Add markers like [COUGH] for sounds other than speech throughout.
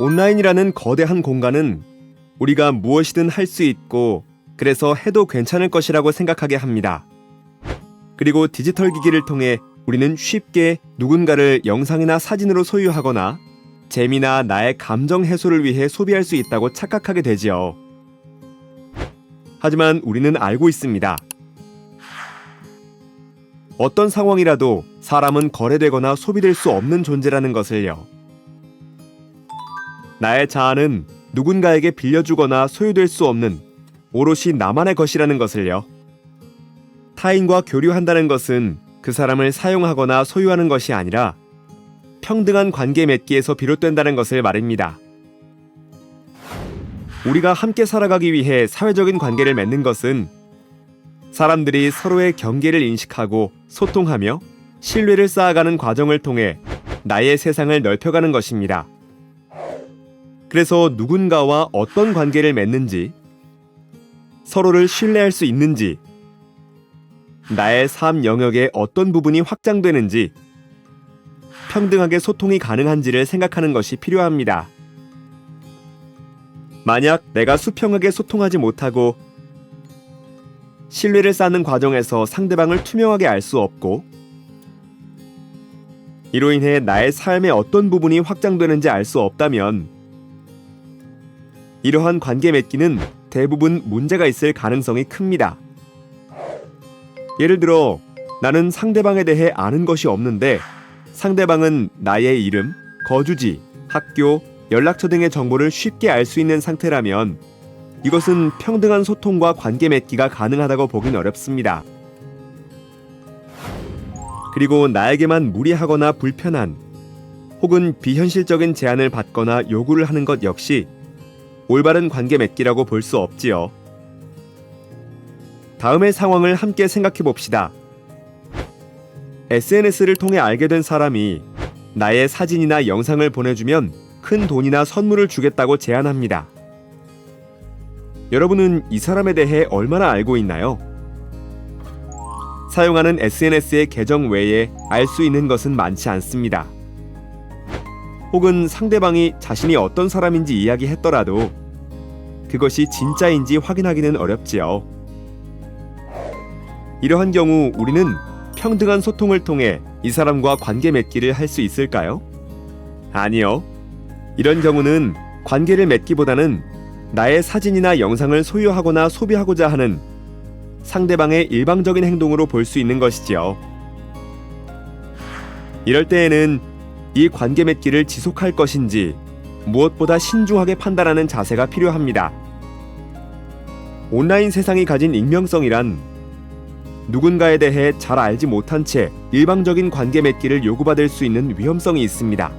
온라인이라는 거대한 공간은 우리가 무엇이든 할 수 있고 그래서 해도 괜찮을 것이라고 생각하게 합니다. 그리고 디지털 기기를 통해 우리는 쉽게 누군가를 영상이나 사진으로 소유하거나 재미나 나의 감정 해소를 위해 소비할 수 있다고 착각하게 되지요. 하지만 우리는 알고 있습니다. 어떤 상황이라도 사람은 거래되거나 소비될 수 없는 존재라는 것을요. 나의 자아는 누군가에게 빌려주거나 소유될 수 없는 오롯이 나만의 것이라는 것을요. 타인과 교류한다는 것은 그 사람을 사용하거나 소유하는 것이 아니라 평등한 관계 맺기에서 비롯된다는 것을 말입니다. 우리가 함께 살아가기 위해 사회적인 관계를 맺는 것은 사람들이 서로의 경계를 인식하고 소통하며 신뢰를 쌓아가는 과정을 통해 나의 세상을 넓혀가는 것입니다. 그래서 누군가와 어떤 관계를 맺는지, 서로를 신뢰할 수 있는지, 나의 삶 영역의 어떤 부분이 확장되는지, 평등하게 소통이 가능한지를 생각하는 것이 필요합니다. 만약 내가 수평하게 소통하지 못하고 신뢰를 쌓는 과정에서 상대방을 투명하게 알 수 없고 이로 인해 나의 삶의 어떤 부분이 확장되는지 알 수 없다면 이러한 관계 맺기는 대부분 문제가 있을 가능성이 큽니다. 예를 들어 나는 상대방에 대해 아는 것이 없는데 상대방은 나의 이름, 거주지, 학교, 연락처 등의 정보를 쉽게 알 수 있는 상태라면 이것은 평등한 소통과 관계 맺기가 가능하다고 보긴 어렵습니다. 그리고 나에게만 무리하거나 불편한 혹은 비현실적인 제안을 받거나 요구를 하는 것 역시 올바른 관계 맺기라고 볼 수 없지요. 다음의 상황을 함께 생각해 봅시다. SNS를 통해 알게 된 사람이 나의 사진이나 영상을 보내주면 큰 돈이나 선물을 주겠다고 제안합니다. 여러분은 이 사람에 대해 얼마나 알고 있나요? 사용하는 SNS의 계정 외에 알 수 있는 것은 많지 않습니다. 혹은 상대방이 자신이 어떤 사람인지 이야기했더라도 그것이 진짜인지 확인하기는 어렵지요. 이러한 경우 우리는 평등한 소통을 통해 이 사람과 관계 맺기를 할 수 있을까요? 아니요. 이런 경우는 관계를 맺기보다는 나의 사진이나 영상을 소유하거나 소비하고자 하는 상대방의 일방적인 행동으로 볼 수 있는 것이지요. 이럴 때에는 이 관계 맺기를 지속할 것인지 무엇보다 신중하게 판단하는 자세가 필요합니다. 온라인 세상이 가진 익명성이란 누군가에 대해 잘 알지 못한 채 일방적인 관계 맺기를 요구받을 수 있는 위험성이 있습니다.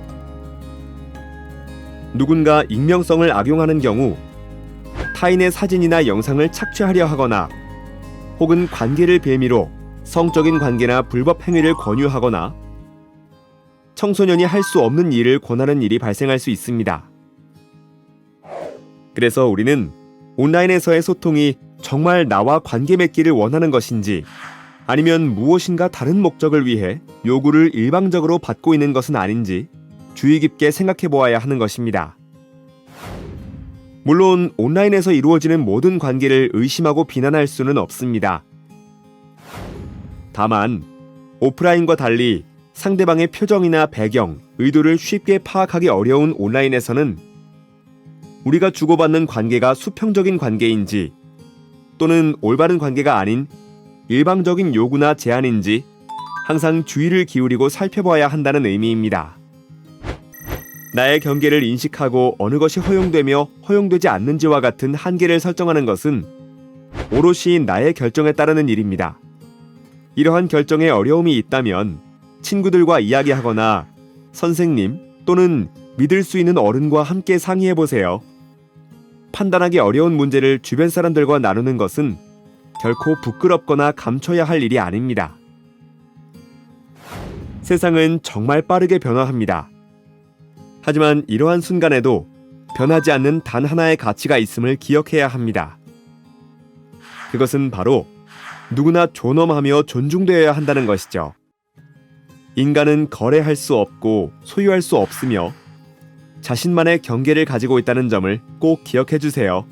누군가 익명성을 악용하는 경우 타인의 사진이나 영상을 착취하려 하거나 혹은 관계를 빌미로 성적인 관계나 불법 행위를 권유하거나 청소년이 할 수 없는 일을 권하는 일이 발생할 수 있습니다. 그래서 우리는 온라인에서의 소통이 정말 나와 관계 맺기를 원하는 것인지 아니면 무엇인가 다른 목적을 위해 요구를 일방적으로 받고 있는 것은 아닌지 주의 깊게 생각해 보아야 하는 것입니다. 물론 온라인에서 이루어지는 모든 관계를 의심하고 비난할 수는 없습니다. 다만 오프라인과 달리 상대방의 표정이나 배경, 의도를 쉽게 파악하기 어려운 온라인에서는 우리가 주고받는 관계가 수평적인 관계인지 또는 올바른 관계가 아닌 일방적인 요구나 제안인지 항상 주의를 기울이고 살펴봐야 한다는 의미입니다. 나의 경계를 인식하고 어느 것이 허용되며 허용되지 않는지와 같은 한계를 설정하는 것은 오롯이 나의 결정에 따르는 일입니다. 이러한 결정에 어려움이 있다면 친구들과 이야기하거나 선생님 또는 믿을 수 있는 어른과 함께 상의해 보세요. 판단하기 어려운 문제를 주변 사람들과 나누는 것은 결코 부끄럽거나 감춰야 할 일이 아닙니다. 세상은 정말 빠르게 변화합니다. 하지만 이러한 순간에도 변하지 않는 단 하나의 가치가 있음을 기억해야 합니다. 그것은 바로 누구나 존엄하며 존중되어야 한다는 것이죠. 인간은 거래할 수 없고 소유할 수 없으며 자신만의 경계를 가지고 있다는 점을 꼭 기억해 주세요.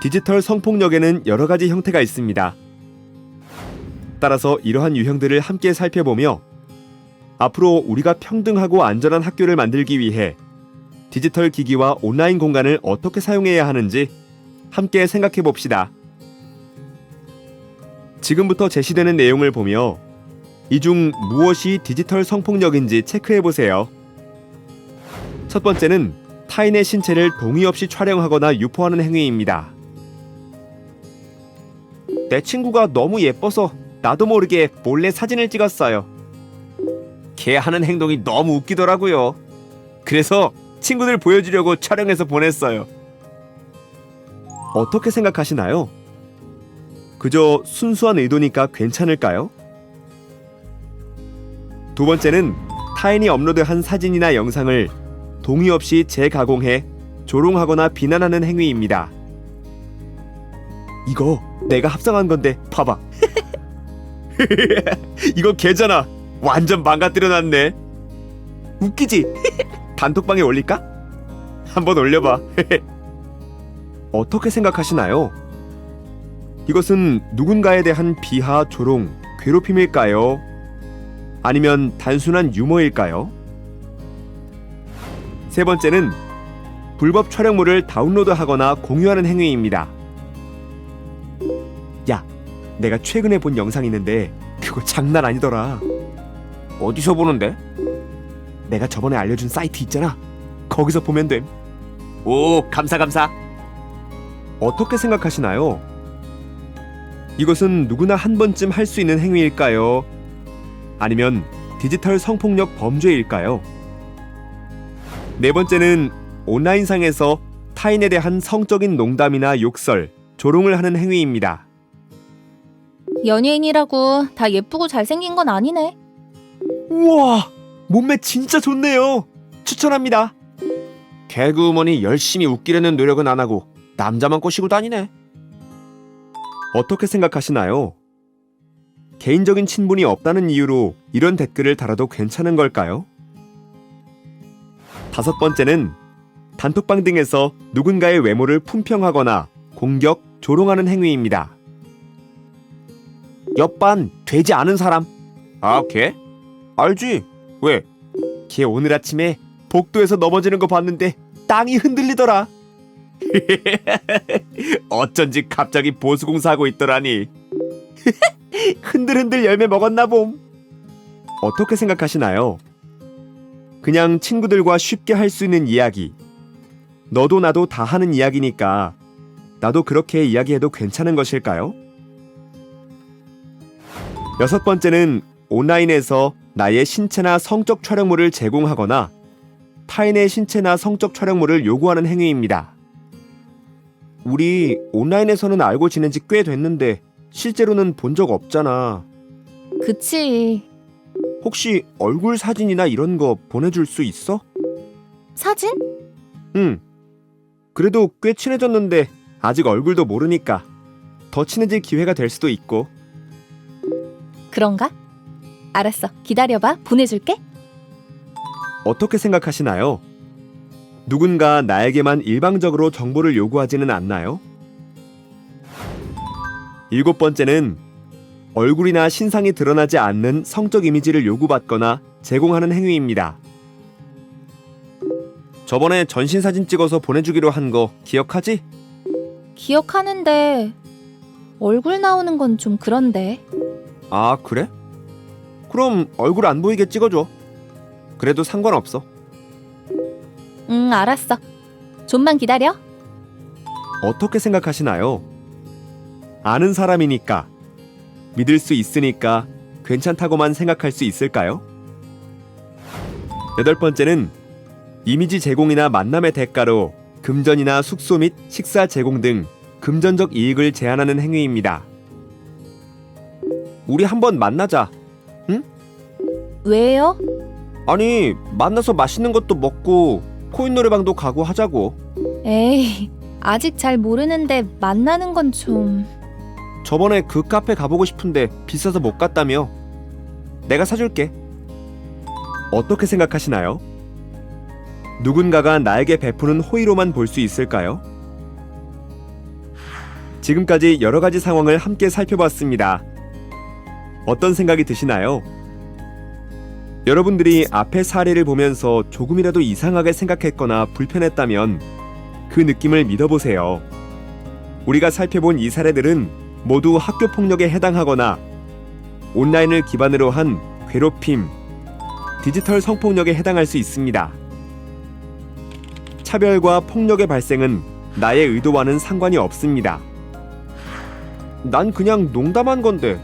디지털 성폭력에는 여러 가지 형태가 있습니다. 따라서 이러한 유형들을 함께 살펴보며 앞으로 우리가 평등하고 안전한 학교를 만들기 위해 디지털 기기와 온라인 공간을 어떻게 사용해야 하는지 함께 생각해 봅시다. 지금부터 제시되는 내용을 보며 이 중 무엇이 디지털 성폭력인지 체크해 보세요. 첫 번째는 타인의 신체를 동의 없이 촬영하거나 유포하는 행위입니다. 내 친구가 너무 예뻐서 나도 모르게 몰래 사진을 찍었어요. 걔 하는 행동이 너무 웃기더라고요. 그래서 친구들 보여주려고 촬영해서 보냈어요. 어떻게 생각하시나요? 그저 순수한 의도니까 괜찮을까요? 두 번째는 타인이 업로드한 사진이나 영상을 동의 없이 재가공해 조롱하거나 비난하는 행위입니다. 이거 내가 합성한 건데 봐봐. [LAUGHS] 이거 걔잖아. 완전 망가뜨려 놨네. 웃기지? [LAUGHS] 단톡방에 올릴까? 한번 올려봐. [LAUGHS] 어떻게 생각하시나요? 이것은 누군가에 대한 비하, 조롱, 괴롭힘일까요? 아니면 단순한 유머일까요? 세 번째는 불법 촬영물을 다운로드하거나 공유하는 행위입니다. 야, 내가 최근에 본 영상 있는데 그거 장난 아니더라. 어디서 보는데? 내가 저번에 알려준 사이트 있잖아. 거기서 보면 됨. 오, 감사 감사. 어떻게 생각하시나요? 이것은 누구나 한 번쯤 할 수 있는 행위일까요? 아니면 디지털 성폭력 범죄일까요? 네 번째는 온라인상에서 타인에 대한 성적인 농담이나 욕설, 조롱을 하는 행위입니다. 연예인이라고 다 예쁘고 잘생긴 건 아니네. 우와, 몸매 진짜 좋네요. 추천합니다. 개그우먼이 열심히 웃기려는 노력은 안 하고 남자만 꼬시고 다니네. 어떻게 생각하시나요? 개인적인 친분이 없다는 이유로 이런 댓글을 달아도 괜찮은 걸까요? 다섯 번째는 단톡방 등에서 누군가의 외모를 품평하거나 공격, 조롱하는 행위입니다. 옆반 되지 않은 사람. 아, 걔? 알지? 왜? 걔 오늘 아침에 복도에서 넘어지는 거 봤는데 땅이 흔들리더라. [LAUGHS] 어쩐지 갑자기 보수공사 하고 있더라니. [LAUGHS] 흔들흔들 열매 먹었나 봄. 어떻게 생각하시나요? 그냥 친구들과 쉽게 할 수 있는 이야기. 너도 나도 다 하는 이야기니까 나도 그렇게 이야기해도 괜찮은 것일까요? 여섯 번째는 온라인에서 나의 신체나 성적 촬영물을 제공하거나 타인의 신체나 성적 촬영물을 요구하는 행위입니다. 우리 온라인에서는 알고 지낸 지 꽤 됐는데 실제로는 본 적 없잖아. 그치. 혹시 얼굴 사진이나 이런 거 보내줄 수 있어? 사진? 응. 그래도 꽤 친해졌는데 아직 얼굴도 모르니까 더 친해질 기회가 될 수도 있고. 그런가? 알았어. 기다려봐. 보내줄게. 어떻게 생각하시나요? 누군가 나에게만 일방적으로 정보를 요구하지는 않나요? 일곱 번째는 얼굴이나 신상이 드러나지 않는 성적 이미지를 요구받거나 제공하는 행위입니다. 저번에 전신 사진 찍어서 보내주기로 한 거 기억하지? 기억하는데 얼굴 나오는 건 좀 그런데. 아, 그래? 그럼 얼굴 안 보이게 찍어줘. 그래도 상관없어. 응, 알았어. 좀만 기다려. 어떻게 생각하시나요? 아는 사람이니까, 믿을 수 있으니까 괜찮다고만 생각할 수 있을까요? 여덟 번째는 이미지 제공이나 만남의 대가로 금전이나 숙소 및 식사 제공 등 금전적 이익을 제한하는 행위입니다. 우리 한번 만나자. 왜요? 아니, 만나서 맛있는 것도 먹고 코인 노래방도 가고 하자고. 에이, 아직 잘 모르는데 만나는 건 좀... 저번에 그 카페 가보고 싶은데 비싸서 못 갔다며. 내가 사줄게. 어떻게 생각하시나요? 누군가가 나에게 베푸는 호의로만 볼 수 있을까요? 지금까지 여러 가지 상황을 함께 살펴봤습니다. 어떤 생각이 드시나요? 여러분들이 앞의 사례를 보면서 조금이라도 이상하게 생각했거나 불편했다면 그 느낌을 믿어보세요. 우리가 살펴본 이 사례들은 모두 학교 폭력에 해당하거나 온라인을 기반으로 한 괴롭힘, 디지털 성폭력에 해당할 수 있습니다. 차별과 폭력의 발생은 나의 의도와는 상관이 없습니다. 난 그냥 농담한 건데.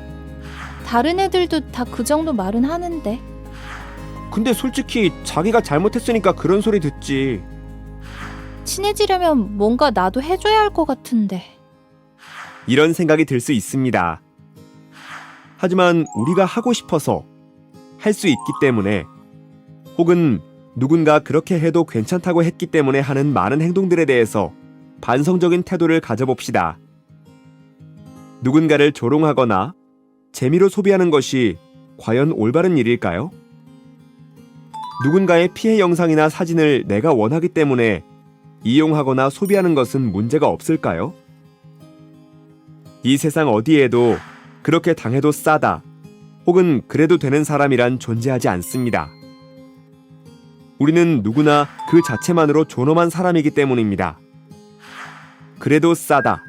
다른 애들도 다 그 정도 말은 하는데. 근데 솔직히 자기가 잘못했으니까 그런 소리 듣지. 친해지려면 뭔가 나도 해줘야 할 것 같은데. 이런 생각이 들 수 있습니다. 하지만 우리가 하고 싶어서 할 수 있기 때문에 혹은 누군가 그렇게 해도 괜찮다고 했기 때문에 하는 많은 행동들에 대해서 반성적인 태도를 가져봅시다. 누군가를 조롱하거나 재미로 소비하는 것이 과연 올바른 일일까요? 누군가의 피해 영상이나 사진을 내가 원하기 때문에 이용하거나 소비하는 것은 문제가 없을까요? 이 세상 어디에도 그렇게 당해도 싸다 혹은 그래도 되는 사람이란 존재하지 않습니다. 우리는 누구나 그 자체만으로 존엄한 사람이기 때문입니다. 그래도 싸다.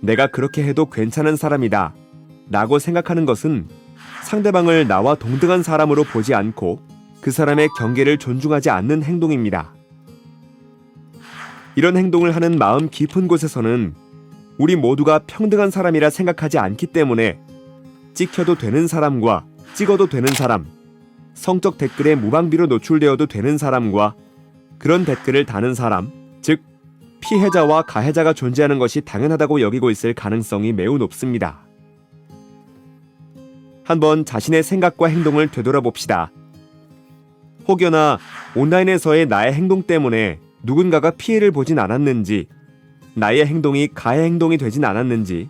내가 그렇게 해도 괜찮은 사람이다. 라고 생각하는 것은 상대방을 나와 동등한 사람으로 보지 않고 그 사람의 경계를 존중하지 않는 행동입니다. 이런 행동을 하는 마음 깊은 곳에서는 우리 모두가 평등한 사람이라 생각하지 않기 때문에 찍혀도 되는 사람과 찍어도 되는 사람, 성적 댓글에 무방비로 노출되어도 되는 사람과 그런 댓글을 다는 사람, 즉 피해자와 가해자가 존재하는 것이 당연하다고 여기고 있을 가능성이 매우 높습니다. 한번 자신의 생각과 행동을 되돌아봅시다. 혹여나 온라인에서의 나의 행동 때문에 누군가가 피해를 보진 않았는지, 나의 행동이 가해 행동이 되진 않았는지,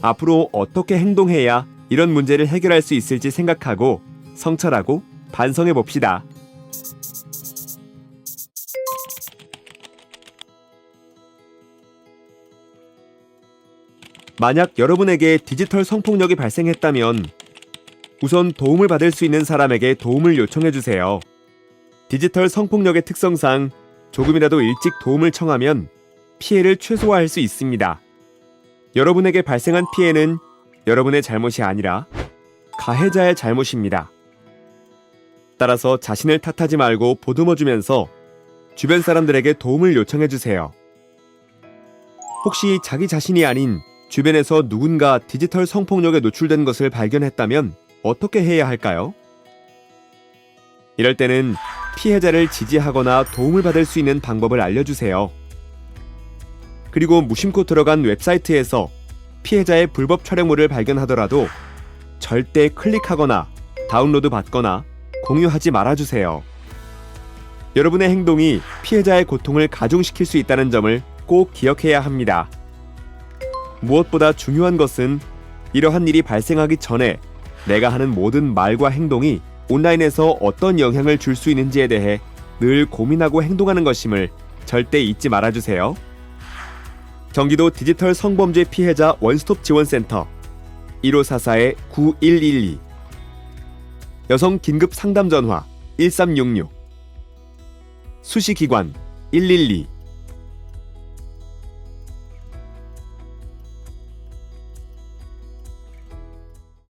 앞으로 어떻게 행동해야 이런 문제를 해결할 수 있을지 생각하고 성찰하고 반성해 봅시다. 만약 여러분에게 디지털 성폭력이 발생했다면 우선 도움을 받을 수 있는 사람에게 도움을 요청해 주세요. 디지털 성폭력의 특성상 조금이라도 일찍 도움을 청하면 피해를 최소화할 수 있습니다. 여러분에게 발생한 피해는 여러분의 잘못이 아니라 가해자의 잘못입니다. 따라서 자신을 탓하지 말고 보듬어 주면서 주변 사람들에게 도움을 요청해 주세요. 혹시 자기 자신이 아닌 주변에서 누군가 디지털 성폭력에 노출된 것을 발견했다면 어떻게 해야 할까요? 이럴 때는 피해자를 지지하거나 도움을 받을 수 있는 방법을 알려주세요. 그리고 무심코 들어간 웹사이트에서 피해자의 불법 촬영물을 발견하더라도 절대 클릭하거나 다운로드 받거나 공유하지 말아주세요. 여러분의 행동이 피해자의 고통을 가중시킬 수 있다는 점을 꼭 기억해야 합니다. 무엇보다 중요한 것은 이러한 일이 발생하기 전에 내가 하는 모든 말과 행동이 온라인에서 어떤 영향을 줄 수 있는지에 대해 늘 고민하고 행동하는 것임을 절대 잊지 말아주세요. 경기도 디지털 성범죄 피해자 원스톱 지원센터 1544-9112 여성 긴급 상담 전화 1366 수시기관 112